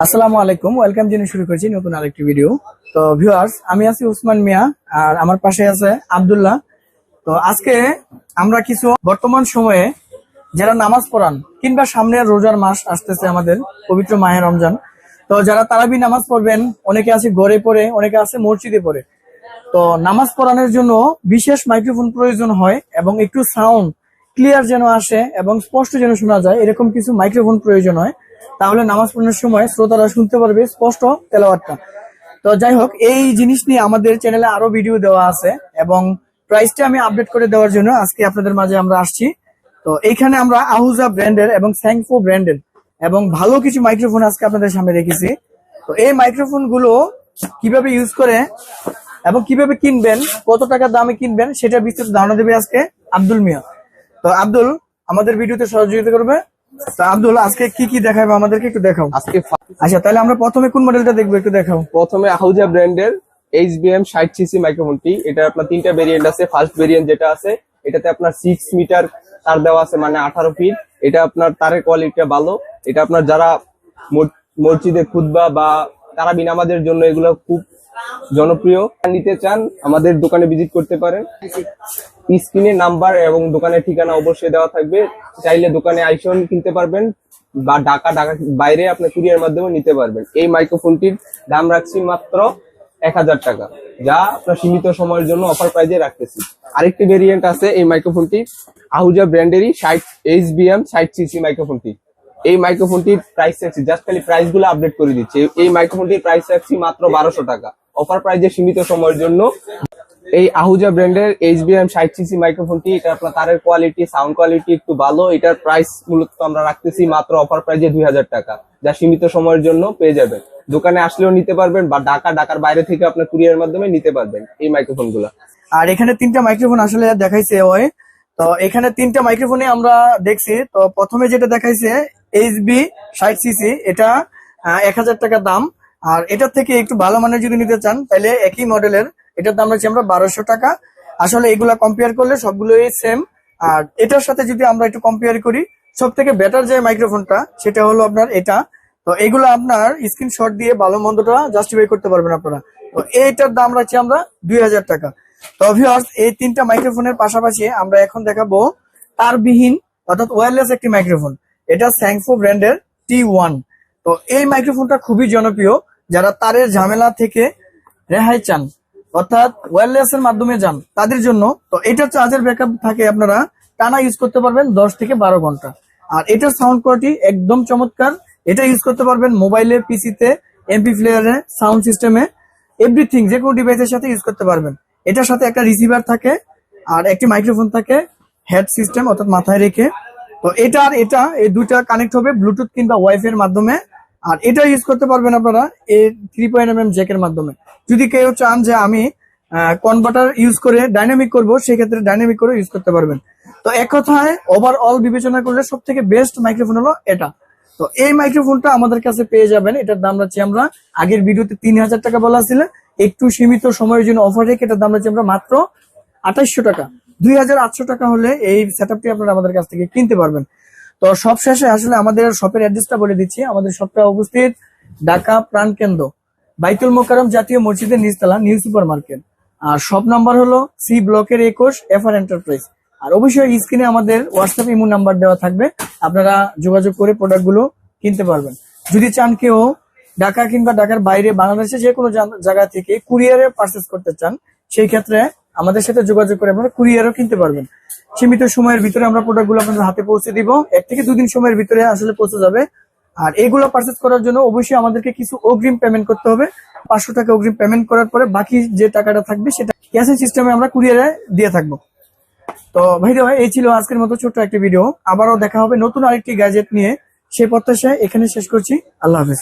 আসসালামু আলাইকুম, ওয়েলকাম জেনে শুরু করছি নতুন আরেকটি ভিডিও। তো ভিউয়ার্স, আমি আছি উসমান মিয়া আর আমার পাশে আছে আব্দুল্লাহ। তো আজকে আমরা কিছু বর্তমান সময়ে যারা নামাজ পড়ান কিংবা সামনে রোজার মাস আসতেছে আমাদের পবিত্র মাহে রমজান, তো যারা তারাবি নামাজ পড়বেন, অনেকে আছে ঘরে পড়ে, অনেকে আছে মসজিদে পড়ে। তো নামাজ পড়ানোর জন্য বিশেষ মাইক্রোফোন প্রয়োজন হয় এবং একটু সাউন্ড ক্লিয়ার যেন আসে এবং স্পষ্ট যেন শোনা যায়, এরকম কিছু মাইক্রোফোন প্রয়োজন হয়, তাহলে নামাজ পড়ানোর সময় শ্রোতারা শুনতে পারবে স্পষ্ট তেলাওয়াতটা। তো যাই হোক, এই জিনিস নিয়ে আমাদের চ্যানেলে আরও ভিডিও দেওয়া আছে এবং প্রাইসটা আমি আপডেট করে দেওয়ার জন্য আজকে আপনাদের মাঝে আমরা আসছি। তো এইখানে আমরা আহুজা ব্র্যান্ডের এবং স্যাংফো ব্র্যান্ডের এবং ভালো কিছু মাইক্রোফোন আজকে আপনাদের সামনে রেখেছি। তো এই মাইক্রোফোনগুলো কীভাবে ইউজ করে এবং কীভাবে কিনবেন, কত টাকা দামে কিনবেন সেটা বিস্তারিত ধারণা দেবে আজকে আব্দুল মিয়া। তো আব্দুল আমাদের ভিডিওতে সহযোগিতা করবে? তো আব্দুল আজকে কি কি দেখাবে আমাদেরকে একটু দেখাও। আজকে আচ্ছা তাহলে আমরা প্রথমে কোন মডেলটা দেখব একটু দেখাও। প্রথমে আহুজা ব্র্যান্ডের এইচ বি এম ষাট সিসি মাইক্রোফোনটি এটা আপনার তিনটা ভেরিয়েন্ট আছে। ফার্স্ট ভেরিয়েন্ট যেটা আছে এটাতে আপনার সিক্স মিটার তার দেওয়া আছে মানে আঠারো ফিট এটা আপনার তারের কোয়ালিটিটা ভালো। এটা আপনার যারা মসজিদে খুতবা বা তারা বিনামাজের জন্য এগুলো খুব জনপ্রিয়। নিতে চান আমাদের দোকানে ভিজিট করতে পারেন। স্ক্রিনে নাম্বার এবং দোকানের ঠিকানা অবশ্যই দেওয়া থাকবে। চাইলে দোকানে আইসন কিনতে পারবেন বা ঢাকা ঢাকা বাইরে আপনি কুরিয়ার মাধ্যমে নিতে পারবেন। এই মাইক্রোফোনটির দাম রাখছি মাত্র এক হাজার টাকা, যা আপনার সীমিত সময়ের জন্য অফার প্রাইজে রাখতেছি। আরেকটি ভেরিয়েন্ট আছে এই মাইক্রোফোনটি আহুজা ব্র্যান্ডেরই ষাট এইচ বি এম ষাট সিসি মাইক্রোফোনটি। এই মাইক্রোফোনটির প্রাইস রাখছি জাস্ট খালি প্রাইসগুলো আপডেট করে দিচ্ছি। এই মাইক্রোফোনটির প্রাইস রাখছি মাত্র বারোশো টাকা। অফার প্রাইজে সীমিত সময়ের জন্য এই আহুজা ব্র্যান্ডের এইচ বি এম ষাট সিসি মাইক্রোফোনটি এটা আপনার তারের কোয়ালিটি সাউন্ড কোয়ালিটি একটু ভালো, এটার প্রাইস মূলত আমরা রাখতেছি মাত্র অফার প্রাইজে দুই হাজার টাকা। যা সীমিত সময়ের জন্য পেয়ে যাবেন। দোকানে আসলেও নিতে পারবেন বা ঢাকা, ঢাকার বাইরে থেকে আপনার কুরিয়ার মাধ্যমে নিতে পারবেন এই মাইক্রোফোনগুলা। আর এখানে তিনটা মাইক্রোফোন আসলে দেখাইছে ওই তো এখানে তিনটা মাইক্রোফোনে আমরা দেখছি। তো প্রথমে যেটা দেখাইছে এইচ বি ষাট সিসি এটা এক হাজার টাকা দাম। আর এটার থেকে একটু ভালো মানের যদি নিতে চান, তাহলে একই মডেলের এটার দাম রয়েছে আমরা বারোশো টাকা। আসলে এগুলা কম্পেয়ার করলে সবগুলোই সেম আর এটার সাথে যদি আমরা একটু কম্পেয়ার করি সব থেকে বেটার যে মাইক্রোফোনটা সেটা হলো আপনার এটা। তো এগুলো আপনার স্ক্রিনশট দিয়ে ভালো মন্দটা জাস্টিফাই করতে পারবেন আপনারা। তো এইটার দাম রাখছি আমরা দুই হাজার টাকা। তো ভিউয়ার্স এই তিনটা মাইক্রোফোনের পাশাপাশি আমরা এখন দেখাবো তারবিহীন, অর্থাৎ ওয়্যারলেস একটি মাইক্রোফোন এটা স্যাংফো ব্র্যান্ডের টি ওয়ান তো এই মাইক্রোফোনটা খুবই জনপ্রিয়। যারা তারের ঝামেলা থেকে রেহাই চান অর্থাৎ ওয়্যারলেস এর মাধ্যমে যান, তাদের জন্য। তো এটার চার্জের ব্যাকআপ থাকে আপনারা। টানা ইউজ করতে পারবেন দশ থেকে বারো ঘণ্টা। আর এটার সাউন্ড কোয়ালিটি একদম চমৎকার। এটা ইউজ করতে পারবেন মোবাইলে পিসিতে এমপি প্লেয়ারে সাউন্ড সিস্টেমে এভরিথিং যে কোনো ডিভাইসের সাথে ইউজ করতে পারবেন। এটার সাথে একটা রিসিভার থাকে, আর একটি মাইক্রোফোন থাকে হেড সিস্টেম অর্থাৎ মাথায় রেখে। তো এটা আর এটা, এই দুইটা কানেক্ট হবে ব্লুটুথ কিংবা ওয়াইফাই এর মাধ্যমে। আর এটা ইউজ করতে পারবেন আপনারা এই থ্রি পয়েন্ট এম এম মাধ্যমে। যদি কেউ চান যে আমি কনভার্টার ইউজ করে ডাইনামিক করব, সেক্ষেত্রে ডাইনামিক করে ইউজ করতে পারবেন। তো এক কথায় ওভারঅল বিবেচনা করলে সব থেকে বেস্ট মাইক্রোফোন হলো এটা। তো এই মাইক্রোফোনটা আমাদের কাছে পেয়ে যাবেন। এটার দাম রাখছি আমরা, আগের ভিডিওতে তিন হাজার টাকা বলা ছিল। একটু সীমিত সময়ের জন্য অফার রেখে এটার দাম রাখছি আমরা মাত্র আঠাইশশো টাকা। দুই হাজার আটশো টাকা হলে এই সেটআপটি আপনারা আমাদের কাছ থেকে কিনতে পারবেন। তো সব শেষে আসলে আমাদের শপের অ্যাড্রেসটা বলে দিচ্ছি। আমাদের শপটা অবস্থিত ঢাকা প্রাণকেন্দ্র বাইতুল মোকারম জাতীয় মসজিদের নিচতলা, নিউ সুপার মার্কেট আর শপ নাম্বার হলো সি ব্লকের একুশ, এফআর এন্টারপ্রাইজ। আর অবশ্যই স্ক্রিনে আমাদের হোয়াটসঅ্যাপ ইমো নাম্বার দেওয়া থাকবে, আপনারা যোগাযোগ করে প্রোডাক্টগুলো কিনতে পারবেন। যদি চান কেউ ঢাকা কিংবা ঢাকার বাইরে বাংলাদেশে যে কোনো জায়গা থেকে কুরিয়ারে পারচেস করতে চান, সেই ক্ষেত্রে আমাদের সাথে যোগাযোগ করে আপনারা কুরিয়ারও কিনতে পারবেন। সীমিত সময়ের ভিতরে আমরা প্রোডাক্টগুলো আপনাদের হাতে পৌঁছে দিব। এক থেকে দুদিন সময়ের ভিতরে আসলে পৌঁছে যাবে। আর এগুলো পারচেস করার জন্য অবশ্যই আমাদেরকে কিছু অগ্রিম পেমেন্ট করতে হবে। পাঁচশো টাকা অগ্রিম পেমেন্ট করার পরে বাকি যে টাকাটা থাকবে সেটা ক্যাশের সিস্টেমে আমরা কুরিয়ারে দিয়ে থাকব। তো ভাই এই ছিল আজকের মতো ছোট্ট একটি ভিডিও আবারও দেখা হবে নতুন আরেকটি গ্যাজেট নিয়ে। সেই প্রত্যাশায় এখানে শেষ করছি। আল্লাহ হাফেজ।